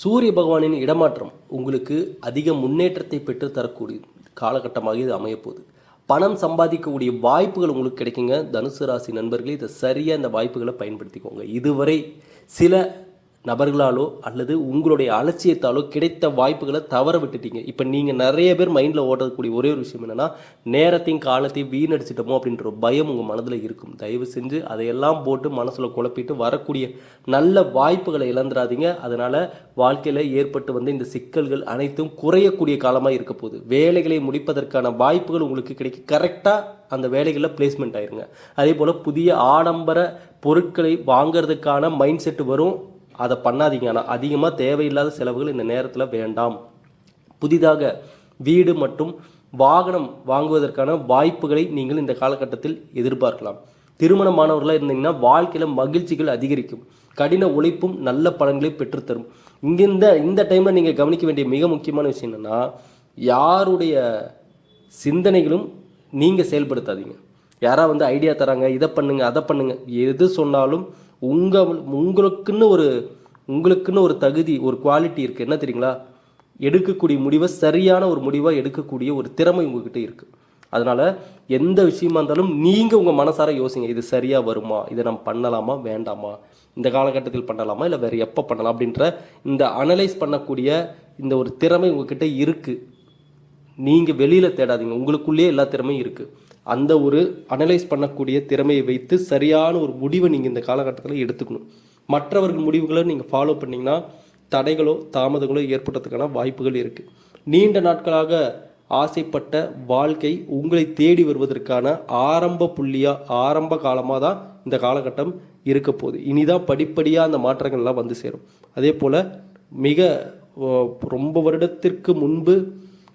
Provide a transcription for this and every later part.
சூரிய பகவானின் இடமாற்றம் உங்களுக்கு அதிக முன்னேற்றத்தை பெற்று தரக்கூடிய காலகட்டமாக இது அமையப்போகுது. பணம் சம்பாதிக்கக்கூடிய வாய்ப்புகள் உங்களுக்கு கிடைக்குங்க. தனுசு ராசி நண்பர்களே இதை சரியாக இந்த வாய்ப்புகளை பயன்படுத்திக்கோங்க. இதுவரை சில நபர்களாலோ அல்லது உங்களுடைய அலட்சியத்தாலோ கிடைத்த வாய்ப்புகளை தவற விட்டுட்டீங்க. இப்போ நீங்கள் நிறைய பேர் மைண்டில் ஓடக்கூடிய ஒரே ஒரு விஷயம் என்னென்னா நேரத்தையும் காலத்தையும் வீணடிச்சிட்டோமோ அப்படின்ற ஒரு பயம் உங்கள் மனதில் இருக்கும். தயவு செஞ்சு அதையெல்லாம் போட்டு மனசில் குழப்பிட்டு வரக்கூடிய நல்ல வாய்ப்புகளை இழந்துடாதீங்க. அதனால் வாழ்க்கையில் ஏற்பட்டு வந்த இந்த சிக்கல்கள் அனைத்தும் குறையக்கூடிய காலமாக இருக்க போகுது. வேலைகளை முடிப்பதற்கான வாய்ப்புகள் உங்களுக்கு கிடைக்க கரெக்டாக அந்த வேலைகளில் பிளேஸ்மெண்ட் ஆயிருங்க. அதே போல் புதிய ஆடம்பர பொருட்களை வாங்குறதுக்கான மைண்ட் செட் வரும். அதை பண்ணாதீங்க. ஆனால் அதிகமாக தேவையில்லாத செலவுகள் இந்த நேரத்தில் வேண்டாம். புதிதாக வீடு மற்றும் வாகனம் வாங்குவதற்கான வாய்ப்புகளை நீங்கள் இந்த காலகட்டத்தில் எதிர்பார்க்கலாம். திருமணமானவர்களாக இருந்தீங்கன்னா வாழ்க்கையில் மகிழ்ச்சிகள் அதிகரிக்கும். கடின உழைப்பும் நல்ல பலன்களை பெற்றுத்தரும். இங்கிருந்த இந்த இந்த டைமில் நீங்கள் கவனிக்க வேண்டிய மிக முக்கியமான விஷயம் என்னென்னா யாருடைய சிந்தனைகளும் நீங்கள் செயல்படுத்தாதீங்க. யாராவது வந்து ஐடியா தராங்க இதை பண்ணுங்கள் அதை பண்ணுங்கள் எது சொன்னாலும் உங்கள் உங்களுக்குன்னு ஒரு உங்களுக்குன்னு ஒரு தகுதி ஒரு குவாலிட்டி இருக்குது என்ன தெரியுங்களா? எடுக்கக்கூடிய முடிவை சரியான ஒரு முடிவாக எடுக்கக்கூடிய ஒரு திறமை உங்ககிட்ட இருக்குது அதனால் எந்த விஷயமா இருந்தாலும் நீங்கள் உங்கள் மனசார யோசிங்க. இது சரியாக வருமா? இதை நம்ம பண்ணலாமா? வேண்டாமா? இந்த காலகட்டத்தில் பண்ணலாமா? இல்லை வேறு எப்போ பண்ணலாம்? அப்படின்ற இந்த அனலைஸ் பண்ணக்கூடிய இந்த ஒரு திறமை உங்ககிட்ட இருக்குது நீங்கள் வெளியில் தேடாதீங்க. உங்களுக்குள்ளேயே எல்லா திறமையும் இருக்குது அந்த ஒரு அனலைஸ் பண்ணக்கூடிய திறமையை வைத்து சரியான ஒரு முடிவை நீங்கள் இந்த காலகட்டத்தில் எடுத்துக்கணும். மற்றவர்கள் முடிவுகளை நீங்கள் ஃபாலோ பண்ணிங்கன்னா தடைகளோ தாமதங்களோ ஏற்படுறதுக்கான வாய்ப்புகள் இருக்குது நீண்ட நாட்களாக ஆசைப்பட்ட வாழ்க்கை உங்களை தேடி வருவதற்கான ஆரம்ப புள்ளியாக ஆரம்ப காலமாக தான் இந்த காலகட்டம் இருக்க போகுது. இனிதான் படிப்படியாக அந்த மாற்றங்கள்லாம் வந்து சேரும். அதே போல் மிக ரொம்ப வருடத்திற்கு முன்பு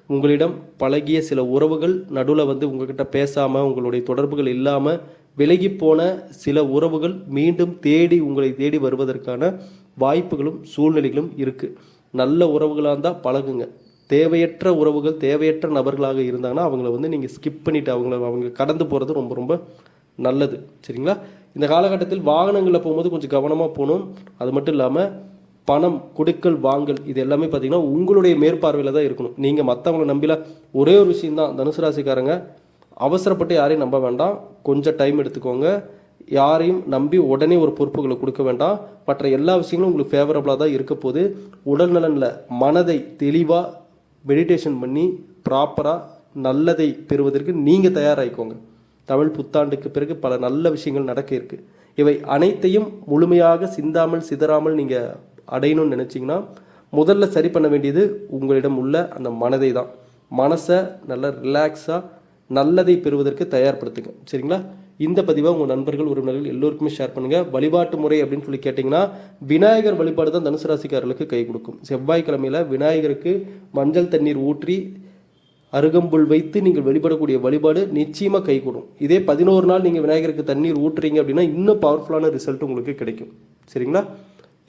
உங்களிடம் பழகிய சில உறவுகள் நடுவில் வந்து உங்ககிட்ட பேசாமல் உங்களுடைய தொடர்புகள் இல்லாமல் விலகி போன சில உறவுகள் மீண்டும் தேடி உங்களை தேடி வருவதற்கான வாய்ப்புகளும் சூழ்நிலைகளும் இருக்குது நல்ல உறவுகளாக இருந்தால் பழகுங்க. தேவையற்ற உறவுகள் தேவையற்ற நபர்களாக இருந்தாங்கன்னா அவங்கள வந்து நீங்கள் ஸ்கிப் பண்ணிவிட்டு அவங்கள அவங்க கடந்து போகிறது ரொம்ப ரொம்ப நல்லது. சரிங்களா? இந்த காலகட்டத்தில் வாகனங்களில் போகும்போது கொஞ்சம் கவனமாக போகணும். அது மட்டும் இல்லாமல் பணம் கொடுக்கல் வாங்கல் இது எல்லாமே பார்த்தீங்கன்னா உங்களுடைய மேற்பார்வையில் தான் இருக்கணும். நீங்கள் மற்றவங்களை நம்பில ஒரே ஒரு விஷயம்தான் தனுசு ராசிக்காரங்க. அவசரப்பட்டு யாரையும் நம்ப வேண்டாம். கொஞ்சம் டைம் எடுத்துக்கோங்க. யாரையும் நம்பி உடனே ஒரு பொறுப்புகளை கொடுக்க வேண்டாம். மற்ற எல்லா விஷயங்களும் உங்களுக்கு ஃபேவரபுளாக தான் இருக்க போது உடல் நலனில் மனதை தெளிவாக மெடிடேஷன் பண்ணி ப்ராப்பராக நல்லதை பெறுவதற்கு நீங்கள் தயாராகிக்கோங்க. தமிழ் புத்தாண்டுக்கு பிறகு பல நல்ல விஷயங்கள் நடக்க இருக்குது இவை அனைத்தையும் முழுமையாக சிந்தாமல் சிதறாமல் நீங்கள் அடையணும்னு நினச்சிங்கன்னா முதல்ல சரி பண்ண வேண்டியது உங்களிடம் உள்ள அந்த மனதை தான். மனசை நல்லா ரிலாக்ஸாக நல்லதை பெறுவதற்கு தயார்படுத்துங்க. சரிங்களா? இந்த பதிவை உங்கள் நண்பர்கள் உறவினர்கள் எல்லோருக்குமே ஷேர் பண்ணுங்கள் வழிபாட்டு முறை அப்படின்னு சொல்லி கேட்டிங்கன்னா விநாயகர் வழிபாடு தான் தனுசு ராசிக்காரர்களுக்கு கை கொடுக்கும். செவ்வாய்க்கிழமையில் விநாயகருக்கு மஞ்சள் தண்ணீர் ஊற்றி அருகம்புல் வைத்து நீங்கள் வழிபடக்கூடிய வழிபாடு நிச்சயமாக கை கொடுக்கும் இதே பதினோரு நாள் நீங்கள் விநாயகருக்கு தண்ணீர் ஊற்றுறீங்க அப்படின்னா இன்னும் பவர்ஃபுல்லான ரிசல்ட் உங்களுக்கு கிடைக்கும். சரிங்களா?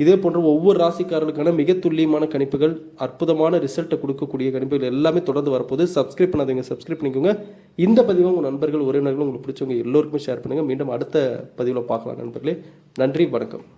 இதே போன்ற ஒவ்வொரு ராசிக்காரர்களுக்கான மிக துல்லியமான கணிப்புகள் அற்புதமான ரிசல்ட்டை கொடுக்கக்கூடிய கணிப்புகள் எல்லாமே தொடர்ந்து வரப்போது சப்ஸ்கிரைப் பண்ணாதீங்க சப்ஸ்கிரைப் பண்ணிக்கோங்க. இந்த பதிவை உங்கள் நண்பர்கள் உறவினர்கள் உங்களுக்கு பிடிச்சவங்க எல்லோருக்குமே ஷேர் பண்ணுங்கள் மீண்டும் அடுத்த பதிவில் பார்க்கலாம் நண்பர்களே. நன்றி வணக்கம்.